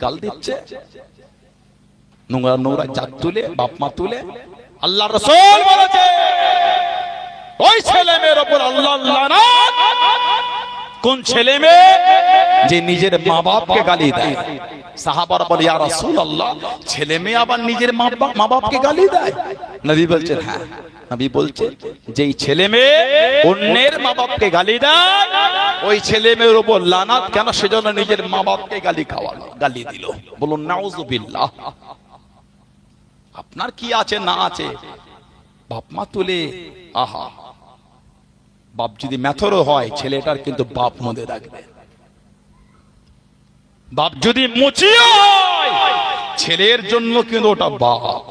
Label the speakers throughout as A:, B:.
A: গাল দিচ্ছে? নোংরা নোংরা জাত তুলে, বাপ মা তুলে আল্লাহ রসুল বলেছে, ওই ছেলে মেয়ের ওপর আল্লাহ। কোন ছেলে মেয়ে? যে নিজের মা বাপকে গালি দেয়। সাহাবারা বলে, ইয়া রাসূলুল্লাহ, ছেলে মেয়ে আবার নিজের মা বাপ- মা বাপকে গালি দেয়? নবী বলছেন হ্যাঁ নবী বলছে, যেই ছেলে মেয়ে অন্যের মা বাপকে গালি দেয় ওই ছেলে মেয়ের উপর লানাত কেন? সেজন্য নিজের মা বাপকে গালি খাওয়ালো, গালি দিল। বলুন নাউজুবিল্লাহ আপনার কি আছে, না আছে? বাপ মা তুলে, আহা। বাপ যদি ম্যাথরও হয়, ছেলেটার কিন্তু বাপ মধ্যে রাখবে। বাপ যদি মুচিও হয়, ছেলের জন্য কিন্তু ওটা বাপ।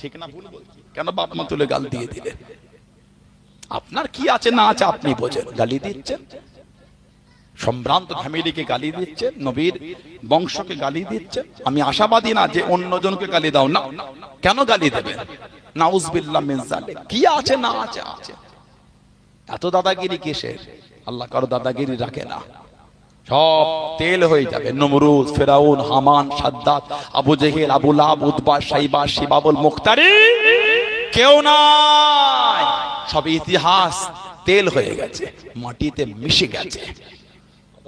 A: ঠিক না ভুল বলছি? কেন বাপ মা তুলে গাল দিয়ে দিলেন? আপনার কি আছে, না আছে, আপনি বোঝেন। গালি দিচ্ছেন? সম্ভ্রান্ত ফ্যামিলিকে গালি দিচ্ছেন নবীর বংশকে গালি দিচ্ছেন আমি আশাবাদী না যে অন্যজনকে গালি দাও। না, কেন গালি দেবে? নাউজবিল্লাহ মিন জালিক কি আছে, না আছে? আছে এত দাদাগিরি কিসের? আল্লাহ কারও দাদাগিরি রাখে না। সব তেল হয়ে যাবে। নমরুদ, ফেরাউন, হামান, সাদ্দাত, আবু জেহেল, আবু লাব উদ্বা সাইবা, শিবাবুল মুখতারি। কেউ নাই। সব ইতিহাস তেল হয়ে গেছে। মাটিতে মিশে গেছে।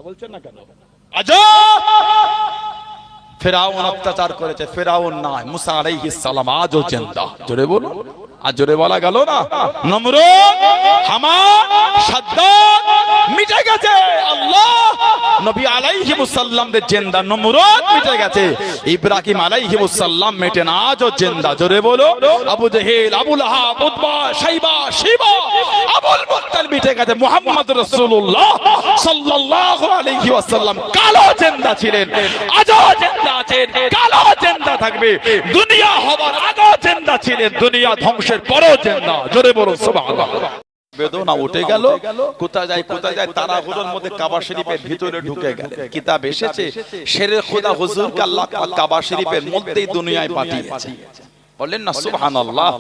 A: কথা বলছেন না কেন? ফেরাউন অত্যাচার করেছে ফেরাউন নাই মুসা আলাইহিস সালাম আজও চিন্তা জোরে বলুন আর জোরে বলা গেল না? নমরুদ হামা আল্লাহ নবী আলাইহি মুসাল্লামদের জিন্দা নমরুদ মিটে গেছে। ইব্রাহিম আলাইহি মুসাল্লাম মেটে না, আজও জিন্দা। জোরে বলো, Abu Jahl, Abu Lahab, Utbah, Shaybah, Shiba, Abul Muttalib মিটে গেছে। মুহাম্মদ রাসূলুল্লাহ সাল্লাল্লাহু আলাইহি ওয়াসাল্লাম কালো জিন্দা ছিলেন, আজও জিন্দা আছেন, কালো জিন্দা থাকবে। দুনিয়া হবার আগেও জিন্দা ছিলেন, দুনিয়া ধ্বংসের পরেও জিন্দা। জোরে বলো, সুবহানাল্লাহ। বেদনা উঠে গেল কোথায় যায় কোথায় যায় তারা হুজুর মধ্যে কাবা শরীফের ভিতরে ঢুকে গেল। কিতাব এসেছে শেরে খোদা হুজুর আল্লাহ পাক কাবা শরীফের মধ্যেই দুনিয়ায় পাঠিয়েছে। বললেন না সুবহানাল্লাহ।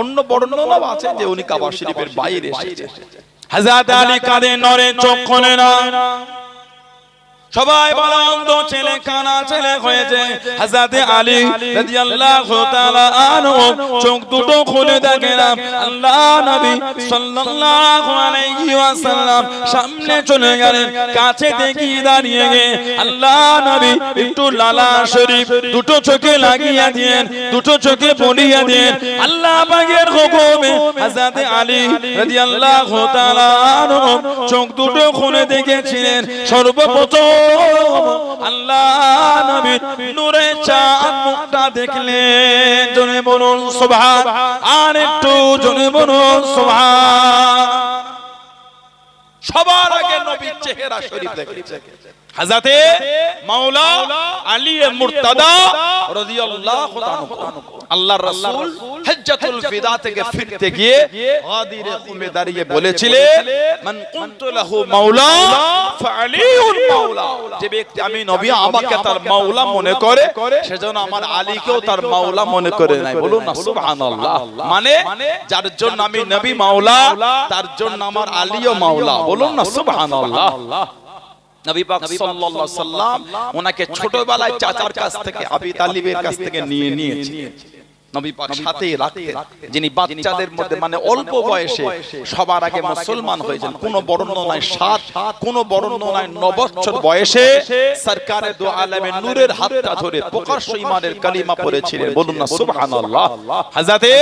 A: অন্য বর্ণনাও আছে যে উনি কাবা শরীফের বাইরে এসেছে।
B: হাজাত আলী কাঁধে নরে চোখ খোলে না। সবাই বলা, অন্ধ ছেলে, কানা ছেলে হয়েছে। হাজাতে আলী রাদিয়াল্লাহু তাআলা আনহু, চোখ দুটো খুলে দেখেন আল্লাহ নবী সাল্লাল্লাহু আলাইহি ওয়াসাল্লাম সামনে চলে গেলেন, কাছে দেখি দাঁড়িয়ে গে আল্লাহ নবী একটু লালা শরীফ দুটো চোখে লাগিয়ে দিয়েন, দুটো চোখে পড়িয়ে দিয়েন। আল্লাহ পাকের হুকুমে হাজাতে আলী রাদিয়াল্লাহু তাআলা চোখ দুটো খুলে দেখেছিলেন সর্বপ্রথম আল্লাহ নবী নূরে চাঁদ মুখটা দেখলেন। জনে বলুন সুবহান। আর একটু জনে বলুন সুবহান।
A: সবার আগে নবীর চেহারা শরীফ দেখেছে
B: হাজাতে মাওলা আলী মুর্তাদা
A: রাদিয়াল্লাহু তাআলা আল্লাহর রাসূল হজ্জাতুল ফিদা থেকে ফিরতে গিয়ে গাদিরে কুমে দাঁড়িয়ে বলেছিলেন মান কুনতু লাহু মাওলা মাওলা যে ব্যক্তি আমি নবী আমাকে তার মাওলা মনে করে সেজন্য আমার আলীকেও তার মাওলা মনে করে নাই। বলুন না সুবহানাল্লাহ। মানে যার জন্য আমি নবী মাওলা তার জন্য আমার আলীও মাওলা। বলুন না সুবহানাল্লাহ। নবী পাক সাল্লাল্লাহু সাল্লাম ওনাকে ছোটবেলায় চাচার কাছ থেকে আবি তালিবের কাছ থেকে নিয়ে নিয়েছে নবী পাক সাথেই রাখতেন। যিনি বাচ্চাদের মধ্যে মানে অল্প বয়সে সবার আগে মুসলমান হয়েছেন কোন সাত কোন বয়সে সরকারে দু আলমে নূরের হাতটা ধরে প্রকাশ্য ইমানের কালিমা পড়েছিলেন বলুন না সুবহানাল্লাহ। হযরতে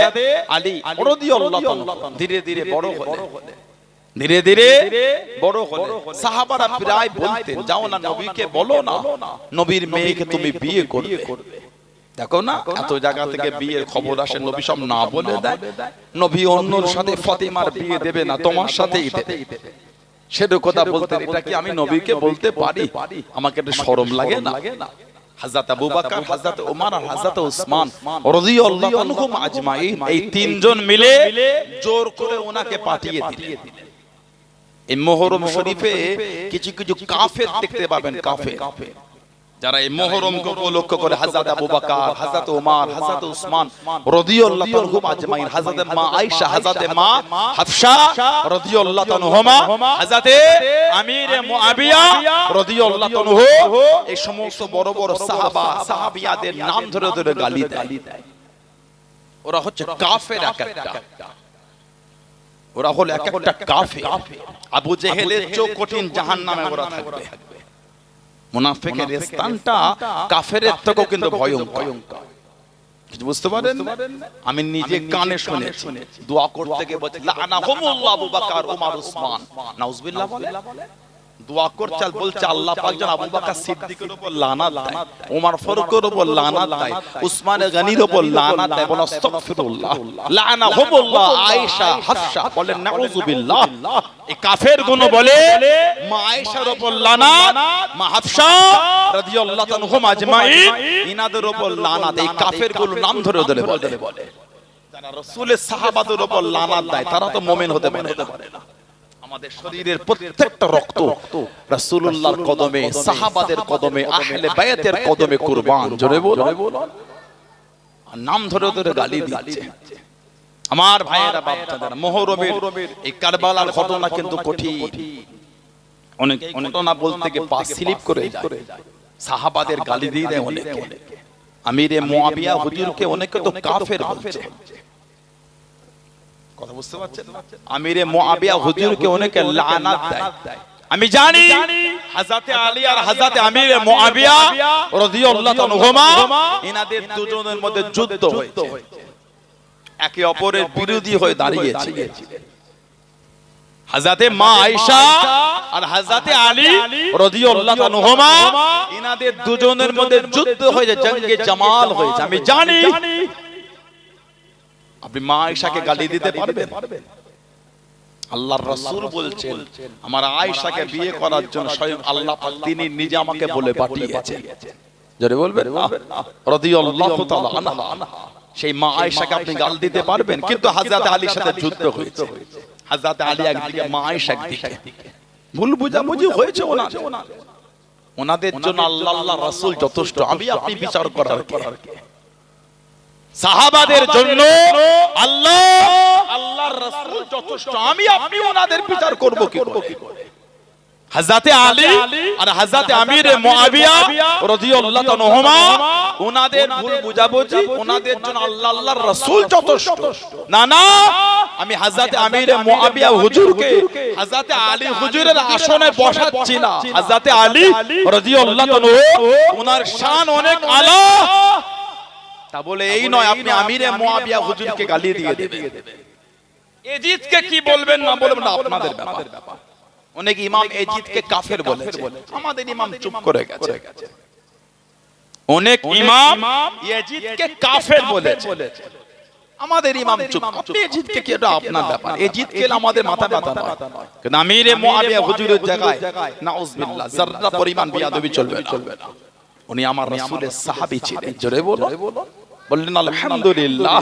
A: আলী রাদিয়াল্লাহু ধীরে ধীরে বড় হলেন। ধীরে ধীরে বড় হলে সাহাবারা প্রায় বলতেন যাও না নবীকে বলো না। নবীর মেয়েকে তুমি বিয়ে করবে। দেখো না এত জায়গা থেকে বিয়ের খবর আসে নবী সব না বলে দেয়। নবী অন্যর সাথে ফাতিমার বিয়ে দেবে না তোমার সাথেই দেবে সেটা কথা বলতেন এটা কি আমি নবীকে বলতে পারি? আমাকে একটু শরম লাগে না? হযরত আবু বকর হযরত ওমর আর হযরত উসমান রাদিয়াল্লাহু আনহুম আজমাইন এই তিনজন মিলে জোর করে ওনাকে পাঠিয়ে দিলেন। এই মোহরম শরীফে কিছু কিছু কাফের দেখতে পাবেন কাফের। যারা এই মহরমকে উপলক্ষ করে হযরত আবু বকর হযরত ওমর হযরত উসমান রাদিয়াল্লাহু তাআলাহুম আজমাইন হযরত মা আয়েশা হযরত মা হাফসা রাদিয়াল্লাহু তাআলাহুমা হযরত আমির মুআবিয়া রাদিয়াল্লাহু তাআলাহু এই সমস্ত বড় বড় সাহাবা সাহাবিয়াদের নাম ধরে ধরে গালি দেয়। ওরা হচ্ছে কাফের এক একটা। ওরা হলো এক একটা কাফের। আবু জেহেলের চোখ কঠিন জাহান্নামে ওরা থাকবে। মুনাফিকের স্থানটা কাফের থেকেও কিন্তু ভয়ঙ্কর। কিছু বুঝতে পারেন? আমি নিজে কানে শুনেছি। দোয়া করতে গিয়ে বলছি লানাহুমুল্লাহ আবু বকর ওমর উসমান। নাউজুবিল্লাহ বলে? দোয়া করছে আর বলছে আল্লাহ পাক যেন আবু বকর সিদ্দিকের উপর লানাত দেয়। ওমর ফারুকের উপর লানাত দেয়। উসমান গনির উপর লানাত দেয়। বলে আস্তাগফিরুল্লাহ। লানাহুমুল্লাহ আয়েশা হাফসা বলে নাউজুবিল্লাহ। এই কাফের বলে মা আয়েশার উপর লানাত। মা হাফসা রাদিয়াল্লাহু তাআলাহুম আজমাইন। ইনাদের উপর লানাত। এই কাফেরগুলো নাম ধরে ধরে বলে। যারা রাসূলের সাহাবাদের উপর লানাত দেয় তারা তো মুমিন হতে পারে না। আমাদের শরীরের প্রত্যেকটা রক্ত রাসূলুল্লাহর কদমে সাহাবাদের কদমে আহলে বায়াতের কদমে কুরবান জোরে বলো আর নাম ধরে ধরে গালি দিচ্ছে। আমার ভাইয়েরা বাচ্চাদের মোহরমের এই কারবালার ঘটনা কিন্তু কঠিন। অনেক ঘটনা বলতে গিয়ে পা স্লিপ করে যায়। সাহাবাদের গালি দিয়ে দেয় অনেকে। আমিরে মুয়াবিয়া হুজুরকে অনেকে তো কাফের বলছে। কথা বুঝতে পারছেন? আমিরে মুআবিয়া হুজুরকে অনেকে লানাত দেয়। আমি জানি হযরতে আলী আর হযরতে আমির মুআবিয়া রাদিয়াল্লাহু তাআলাহুমা এনাদের দুজনের মধ্যে যুদ্ধ হয়েছে। একে অপরের বিরোধী হয়ে দাঁড়িয়েছে। হযরতে মা আয়েশা আর হযরতে আলী রাদিয়াল্লাহু তাআলাহুমা এনাদের দুজনের মধ্যে যুদ্ধ হয়েছে জঙ্গে জামাল হয়েছে। আমি জানি। আপনি মা আয়েশাকে গালি দিতে পারবেন? আল্লাহর রাসূল বলছেন আমার আয়েশাকে বিয়ে করার জন্য স্বয়ং আল্লাহ পাক তিনি নিজে আমাকে বলে পাঠিয়েছেন। জোরে বলবেন? রাদিয়াল্লাহু তাআলা আনহা। সেই মা আয়েশাকে আপনি গাল দিতে পারবেন? কিন্তু হযরত আলীর সাথে যুদ্ধ হয়েছে। হযরত আলী একদিকে মা আয়েশা একদিকে ভুল বুঝাবুঝি হয়েছে ওনার ওনাদের। জন্য আল্লাহ আল্লাহ রাসূল যথেষ্ট। আমি আপনি বিচার করার কে? সাহাবাদের জন্য আল্লাহ আল্লাহর রাসূল যথেষ্ট। আমি আপনি ওনাদের বিচার করব কি করে? হযরতে আলী আর হযরতে আমির মুআবিয়া রাদিয়াল্লাহু তাআলাহুমা ওনাদের ভুল বুঝাবুঝি ওনাদের জন্য আল্লাহ আল্লাহর রাসূল যথেষ্ট। না না আমি হযরতে আমির মুআবিয়া হুজুরকে হযরতে আলী হুজুরের আসনে বসাচ্ছি না হযরতে আলী রাদিয়াল্লাহু তাআলা ওনার শান অনেক আলা তা বলে এই নয় আপনি আমিরে মুয়াবিয়া হুজুরকে গালি দিয়ে দেবেন এজিদকে কি বলবেন না বলবেন না আপনাদের ব্যাপার। অনেক ইমাম এজিদকে কাফের বলেছে। আমাদের ইমাম চুপ করে গেছে। অনেক ইমাম এজিদকে কাফের বলেছে। আমাদের ইমাম চুপ। আপনি এজিদকে কি এটা আপনার ব্যাপার? এজিদ কে আমাদের মাথা ব্যথা নয়। কিন্তু আমিরে মুয়াবিয়া হুজুরের জায়গায় নাউজুবিল্লাহ যাররা পরিমাণ বিয়াদবি চলবে। চলবে। না উনি আমার রাসূলের সাহাবী ছিলেন। জোরে বলো বললেন আলহামদুলিল্লাহ।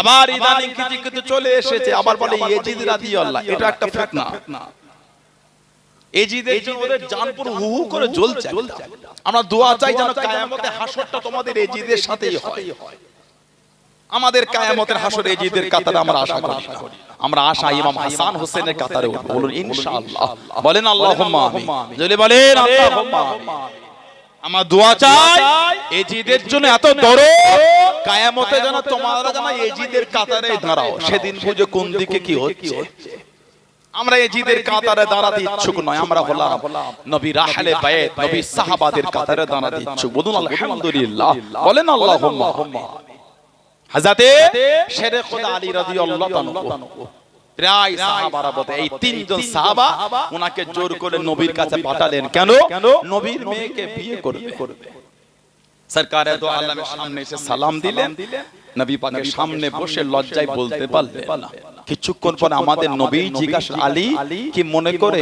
A: আবার ইদানিং কিছু কিছু চলে এসেছে আবার বলে ইয়েজিদ রাদিয়াল্লাহ এটা একটা ফিতনা। এজিদের জন্য ওদের জান পুরো হু হু করে জ্বলছে আমরা দোয়া চাই যেন কিয়ামতে হাসরটা তোমাদের এজিদের সাথেই হয়। আমাদের কিয়ামতের হাসর এজিদের কাতারে আমরা আশা করি। আমরা আশা ইমাম হাসান হোসেনের কাতারে উঠবো। বলুন ইনশাআল্লাহ। বলেন আল্লাহুম্মা আমিন। যদি বলেন আল্লাহুম্মা আমিন। আমার দোয়া চাই এজিদের জন্য এত দরদ। কায়ামতে যেন তোমরা যেন এজিদের কাতারে দাঁড়াও। সেদিন বুঝে কোন দিকে কি হচ্ছে? আমরা এজিদের কাতারে দাঁড়াতে ইচ্ছুক নয়। আমরা হলাম নবী রাহালে বায়েত নবী সাহাবাদের কাতারে দাঁড়াতে ইচ্ছুক। বলুন আলহামদুলিল্লাহ। বলেন আল্লাহুম্মা। হাজাতে শেরে খোদা আলী রাদিয়াল্লাহু তাআলা প্রায় সাহাবারা বলতে এই তিনজন সাহাবা ওনাকে জোর করে নবীর কাছে পাঠালেন। কেন? নবীর মেয়েকে বিয়ে করবে। সরকারে দো আলমের সামনে এসে সালাম দিলেন। নবী পাকের সামনে বসে লজ্জায় বলতে পারলেন না। কিছুক্ষণ পর আমাদের নবী জিজ্ঞাসা আলী কি মনে করে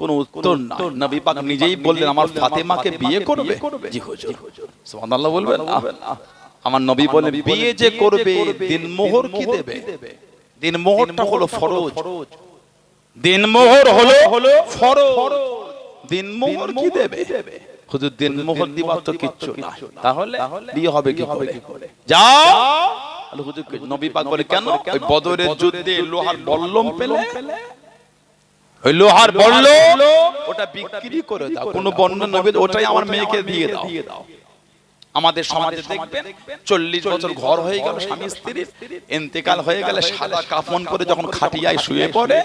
A: কোন উত্তর না নবী পাক নিজেই বললেন আমার ফাতেমাকে বিয়ে করবে? জি হুজুর। সুবহানাল্লাহ বলবেন? আমার নবী বলেন বিয়ে যে করবে দিন মোহর কি দেবে দিন মোহরটা হলো ফরজ। দিন মোহর হলো হলো ফরজ। দিন মোহর কি দেবে? হুজুর দিন মোহর দিবার তো কিচ্ছু না তাহলে বিয়ে হবে কি করে? যাও! আল্লাহ হুজুর কে- নবী পাক বলে কেন? ওই বদরের যুদ্ধে লোহার বল্লম পেলে? ওই লোহার বল্লম? ওটা বিক্রি করে দাও। কোন বন্য নবী ওটাই আমার মেয়েকে দিয়ে দাও। আমাদের সমাজে দেখবেন চল্লিশ বছর ঘর হয়ে গেল স্বামী স্ত্রীর ইন্তেকাল হয়ে গেলে সাদা কাফন করে যখন খাটিয়ায় শুয়ে পড়ে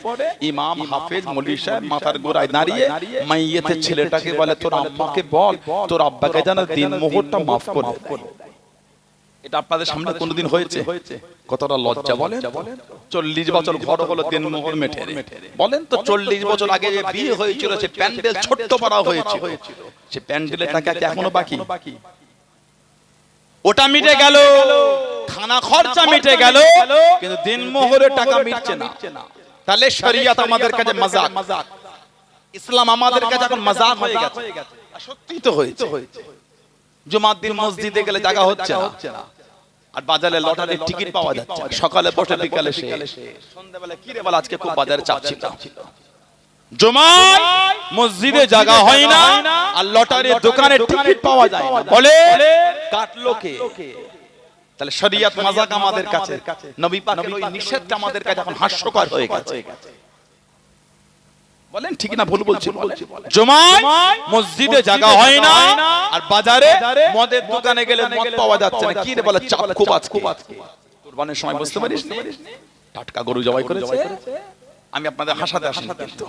A: ইমাম হাফেজ মলি সাহেব মাথার গোড়ায় দাঁড়িয়ে মাইয়েতে ছেলেটাকে বলে তোর আম্মাকে বল তোর আব্বাকে যেন দিন মোহরটা মাফ করে এটা আপনাদের সামনে কোনোদিন হয়েছে? কতটা লজ্জা বলেন চল্লিশ বছর ঘর হলো দিন মোহর মেটে বলেন তো চল্লিশ বছর আগে যে বিয়ে হয়েছিল সে প্যান্ডেল ছোট্ট করা হয়েছিল সে প্যান্ডেলের টাকা এখনও বাকি ওটা মিটে গেল। খানা খরচা মিটে গেল। কিন্তু দিন মোহরের টাকা মিটছে না। তাহলে শরিয়াত আমাদের কাছে মজাক। ইসলাম আমাদের কাছে এখন মজাক হয়ে গেছে। সত্যি তো হয়েছে। জুমার দিন মসজিদে গেলে জায়গা হচ্ছে না। আর বাজারে লটারির টিকিট পাওয়া যাচ্ছে। সকালে বসে বিকালে সে সন্ধ্যাবেলা কি রে বল আজকে খুব বাজারে চাপ ছিল। জমায় মসজিদে জায়গা হয় না আর লটারির দোকানে টিকিট পাওয়া যায় না। বলে কাটলো কে তাহলে শরিয়ত মাজাক আমাদের কাছে। নবী পাকের ওই নিষেধটা আমাদের কাছে এখন হাস্যকর হয়ে গেছে। বলেন ঠিক না ভুল বলছি। জমায় মসজিদে জায়গা হয় না আর বাজারে মদের দোকানে গেলে মদ পাওয়া যাচ্ছে না। কি রে বলে চাপ খুব আজকে? কুরবানির সময় বুঝতে পারিস নি? টাটকা গরু জবাই করেছে? আমি আপনাদের হাসাতে আসিনি কিন্তু।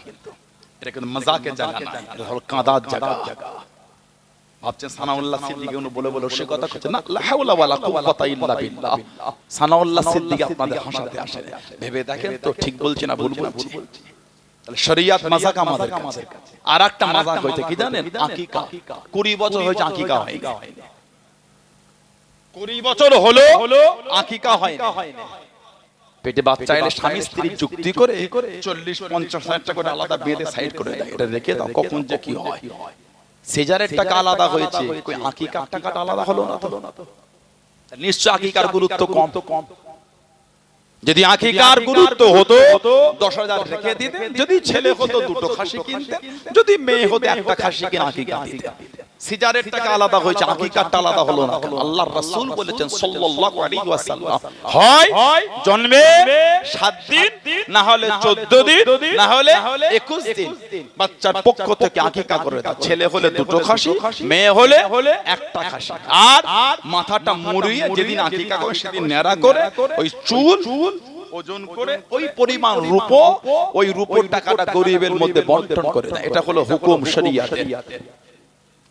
A: এটা কিন্তু মজাকের জায়গা না। এটা হলো কাঁদার জায়গা। ভাবছেন সানাউল্লাহ সিদ্দিক উনি বলে বলে সে কথা করছে না লা হাওলা ওয়ালা কুওয়াতা ইল্লা বিল্লাহ। সানাউল্লাহ সিদ্দিক আপনাদের হাসাতে আসে ভেবে দেখেন তো ঠিক বলছি না ভুল বলছি তাহলে শরিয়াত মাজাক আমাদের কাছে। আর একটা মাজাক হইতে কি জানেন? আকিকা। কুড়ি বছর হয়েছে আকিকা হয় কুড়ি বছর হলো আকিকা হয় পেটে বাচ্চা এলে স্বামী স্ত্রী যুক্তি করে চল্লিশ পঞ্চাশ হাজার টাকা করে আলাদা বেঁধে সাইড করে দেয়। এটা রেখে দাও কখন যে কি হয়। সেজারের টাকা আলাদা হয়েছে। কই আকিকার টাকাটা আলাদা হলো না তো? নিশ্চয় আকিকার গুরুত্ব কম। তো কম। যদি আকিকার গুরুত্ব হতো দশ হাজার রেখে দিতেন। যদি ছেলে হতো দুটো খাসি কিনতেন। যদি মেয়ে হতো একটা খাসি কিনে আকিকা দিতেন। সিজারের টাকা আলাদা হয়েছে আকিকারটা আলাদা হলো না আল্লাহর রাসূল বলেছেন সাল্লাল্লাহু আলাইহি ওয়াসাল্লাম হয় জন্মে সাত দিন না হলে 14 দিন না হলে 21 দিন। বাচ্চার পক্ষ থেকে আকিকা করে দাও ছেলে হলে দুটো খাসি মেয়ে হলে একটা খাসি। আর মাথাটা মুড়িয়ে যেদিন আকিকা করে সেদিন ন্যাড়া করে ওই চুল ওজন করে ওই পরিমাণ রূপ ওই রূপোর টাকাটা গরিবের মধ্যে বন্টন করে দেয়। এটা হলো হুকুম শরিয়াতের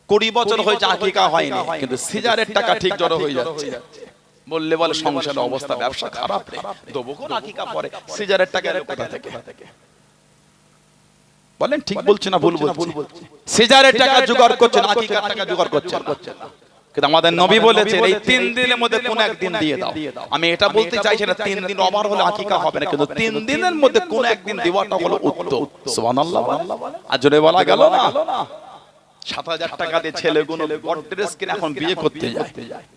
A: কুড়ি বছর হয়েছে আকিকা হয়নি। কিন্তু সিজারের টাকা ঠিক জড়ো হয়ে যাচ্ছে। বললে বলে সংসারের অবস্থা ব্যবসা খারাপ রে। দেবো কোন আকিকা পরে। সিজারের টাকা কোথা থেকে? বলেন ঠিক বলছি না ভুল বলছি সিজারের টাকা জোগাড় করছেন আকিকার টাকা জোগাড় করছেন। না। কিন্তু আমাদের নবী বলেছেন এই তিন দিনের মধ্যে কোন একদিন দিয়ে দাও। আমি এটা বলতে চাইছি না তিন দিন ওভার হলে আকিকা হবে না কিন্তু তিন দিনের মধ্যে কোন একদিন দেওয়াটা হলো উত্তম। সুবহানাল্লাহ আর জোরে বলা গেল না সাত হাজার টাকা দিয়ে ছেলেগুলো বড় ড্রেস কিনে এখন বিয়ে করতে যায়।